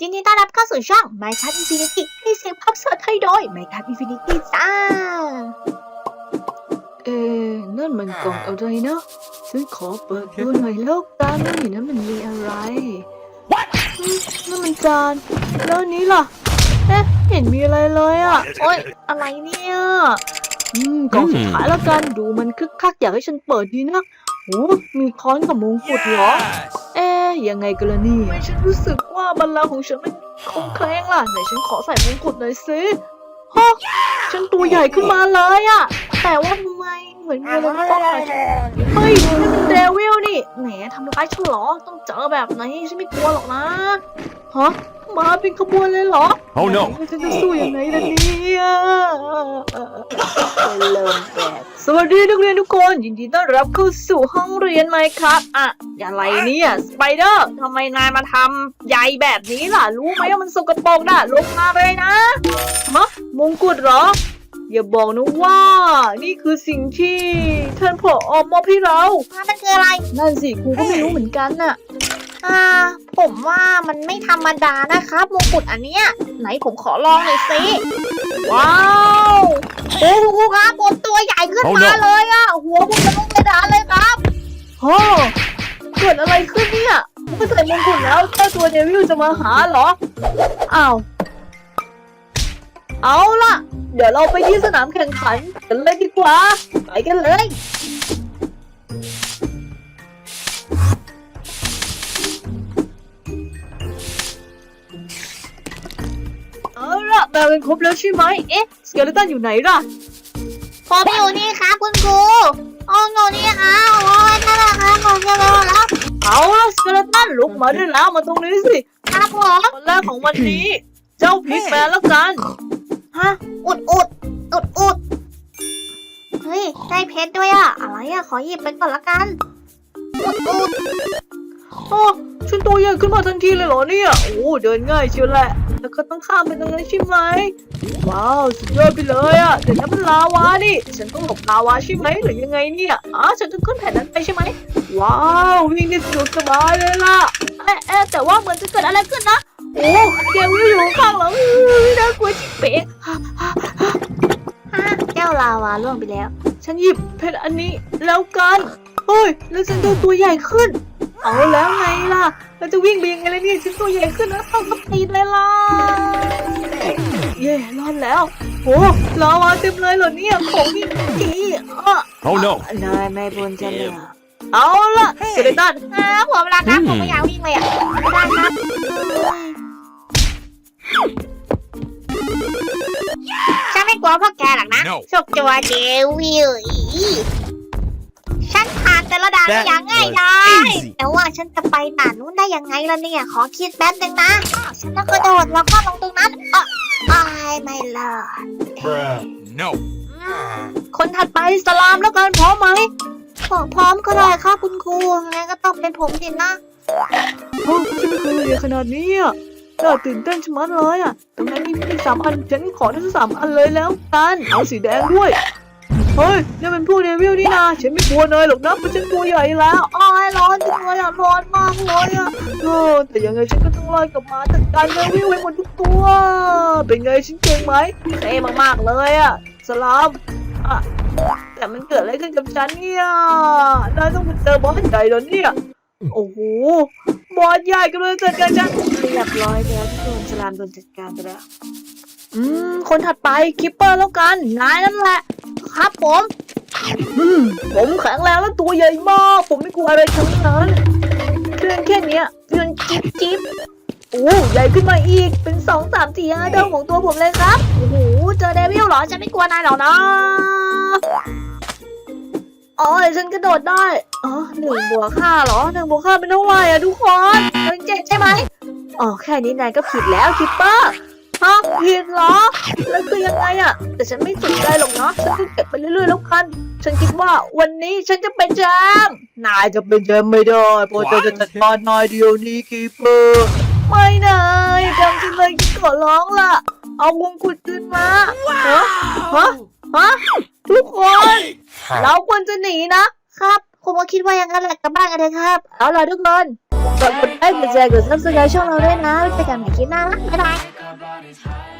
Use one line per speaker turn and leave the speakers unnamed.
ยินดีต้อนรับเข้าสู่ช่อง Minecraft Infinity ให้เสียงภาพสดให้โดย Minecraft Infinity จ้า
เอ๊ะนั่นมันกล่องอะไรนะฉันขอเปิดดูหน่อยแล้วกันนี่นะมันมีอะไรอืมนั่นมันจานแล้วอันนี้ล่ะเอ๊ะไม่เห็นมีอะไรเลยอะโอ๊ยอะไรเนี่ย อืมกล่องสุดท้ายแล้วกันดูมันคึกคักอยากให้ฉันเปิดดีนะโอ้มีค้อนกับมงกุฎเหรอ เอ๊ะ ยังไงกันล่ะนี่ทำไมฉันรู้สึกว่าบัลลังก์ของฉันมันคงแคลงล่ะไหนฉันขอใส่มงกุฎหน่อยสิฮะฉันตัวใหญ่ขึ้นมาเลยอะแต่ว่าทำไมเหมือนมีอะไรมาป้องกันเฮ้ยนี่มันเดวิลนี่แหมทำร้ายฉันเหรอต้องเจอแบบไหนฉันไม่กลัวหรอกนะ ฮะมาเป็นขบวนเลยเหรอ
Oh no
ไหฉันจะสู้ยังไงล่ะเนี่ยเริ่มแปลกสวัสดีนักเรียนทุกคน ยินดีต้อนรับเข้าสู่ห้องเรียนไหมครับ อะอะไรเนี่ยสไปเดอร์ทำไมนายมาทำใยแบบนี้ล่ะ รู้ไหมว่ามันสกปรกน่ะลงมาเลยนะมะมงกุฎเหรอ อย่าบอกนะว่า นี่คือสิ่งที่ท่านผออมอบให้เรา
มันคืออะไร
นั่นสิครูก็ไม่รู้เหมือนกันน่ะ
อ่า ผมว่ามันไม่ธรรมดานะครับมงกุฎอันเนี้ย ไหนผมขอลองหน่อยสิ ว้าวโอ้โหครับผมตัวใหญ่ขึ้น
Oh
มา
no
เลยอะหัวผมจะลงกระดานเลยครับ
ฮะเกิดอะไรขึ้นเนี่ยเมื่อใส่มงกุฎแล้วเจ้าตัวเดวิลจะมาหาเหรออ้าวเอาล่ะ เดี๋ยวเราไปที่สนามแข่งขันกันเลยดีกว่า ไปกันเลย แปลเป็นครบแล้วใช่ไหมเอ๊ะสเกเลตันอยู่ไหนล่ะ
ผมอยู่นี่ครับคุณครูโอ้โหนี่ครับโอ้ยนั่นแหละครับผมจะรอแล้ว
เอาล่ะสเกเลตันลุกมาได้แล้วมาตรงนี้สิ
ครับผม
คนแรกของวันนี้ เจ้าพิกแมนแล้วกัน
ฮะอุดอุดอุดอุดเฮ้ยได้เพชรด้วยอะอะไรอะขอหยิบไปก่อนละกันอุดอุด
โอ้ฉันตัวใหญ่ขึ้นมาทันทีเลยเหรอเนี่ยโอ้เดินง่ายเชียวแหละ แล้วก็ต้องข้ามไปตรงนั้นใช่ไหมว้าวสุดยอดไปเลยอะแต่นั่นมันลาวานี่ฉันต้องหลบลาวาใช่ไหมหรือยังไงเนี่ยอ๋อฉันต้องขึ้นแผ่นนั้นไปใช่ไหมว้าววิ่งได้สะดวกสบายเลยล่ะเอ๊ะเอ๊ะแต่ว่าเหมือนจะเกิดอะไรขึ้นนะโอ้เดวิลอยู่ข้างหลังอื้อน่ากลัวจิ๋เป๊ะ
ฮะเจ้าลาวาล่วงไปแล้ว
ฉันหยิบเพชรอันนี้แล้วกันเฮ้ยแล้วฉันโดนตัวใหญ่ขึ้น เอาแล้วไงล่ะ เราจะวิ่งไปยังไงล่ะเนี่ยฉันตัวใหญ่ขึ้นแล้วต้องกับตีนเลยล่ะ เย่รอดแล้วโอ้ลาวาเต็มเลยเหรอเนี่ยของนี่ดีอะ
Oh no
นายไม่บนจะเลยเอาล่ะเซเลตัน
อ่าผมรักครับ
อืม
ผมไม่อยากวิ่งเลยอะไม่ได้ครับฉันไม่กลัวพวกแกหรอกนะ
No
พวกตัวเดวิลอีฉันผ่านแต่ละด่านได้
That
อย่างง่าย
was
ดาย
easy
แต่ว่า ฉันจะไปด่านนู้นได้ยังไงล่ะเนี่ย ขอคิดแป๊บนึงนะ ฉันต้องกระโดดแล้วก็ลงตรงนั้นอะอ้ายไม่รอด
Bruh. No.
อืม
คนถัดไปสลามแล้วกันพร้อมไหม
ผมพร้อมก็ได้ครับคุณครูงั้นก็ต้องเป็นผมสินะ
โอ้ฉันไม่เคยเรียนขนาดนี้อะน่าตื่นเต้นชะมัดเลยอะตรงนั้นมีมีสามอัน ฉันขอทั้งสามอันเลยแล้วกัน เอาสีแดงด้วย เฮ้ยนี่เป็นพวกเดวิลนี่นาฉันไม่กลัวนายหรอกนะเพราะฉันตัวใหญ่แล้ว
อ้ายร้อนจังเลยอะร้อนมากเลยอะ
เออแต่ยังไงฉันก็ต้องไล่กลับมาจัดการเดวิลให้หมดทุกตัว เป็นไงฉันเก่งไหมเท่มากๆเลยอะสลามอะแต่มันเกิดอะไรขึ้นกับฉันเนี่ยนายต้องมาเจอบอสใหญ่แล้วเนี่ยโอ้โหบอสใหญ่กำลังจัดการฉันเรียบร้อยแล้วทุกคนสลามโดนจัดการไปแล้วอืมคนถัดไปคิปเปอร์แล้วกันนายนั่นแหละ
ครับผม
อืมผมแข็งแรงแล้วตัวใหญ่มาก ผมไม่กลัวอะไรทั้งนั้นเพียงแค่เนี้ยเพียงจิ๊บจิ๊บโอ้ใหญ่ขึ้นมาอีกเป็นสองสามสี่ห้าเท่าของตัวผมเลยครับโอ้โหเจอเดวิลเหรอฉันไม่กลัวนายหรอกนะอ๋อฉันกระโดดได้อ๋อหนึ่งบวกห้าเหรอหนึ่งบวกห้าเป็นเท่าไหร่อะทุกคนเป็นเจ็ดใช่ไหมอ๋อแค่นี้นายก็ผิดแล้วคิปเปอร์ฮะผิดเหรอ แล้วคือยังไงอะแต่ฉันไม่สนใจหรอกเนาะฉันก็เก็บไปเรื่อยๆแล้วกัน ฉันคิดว่าวันนี้ฉันจะเป็นแชมป์นายจะเป็นแชมป์ไม่ได้เพราะฉันจะจัดการนายเดียวนี้คีเปอร์ไม่นายทำฉันเลยขอร้องล่ะ เอาวงกุฎคืนมาฮะฮะฮะทุกคน เราควรจะหนีนะครับ
ผมก็คิดว่าอย่างนั้นแหละกลับบ้านกันเลยครับ
เอาล่ะทุกคนกดไลค์กดแชร์กดซับสไครต์ช่องเราด้วยนะไว้เจอกันใหม่คลิปหน้านะบ๊ายบาย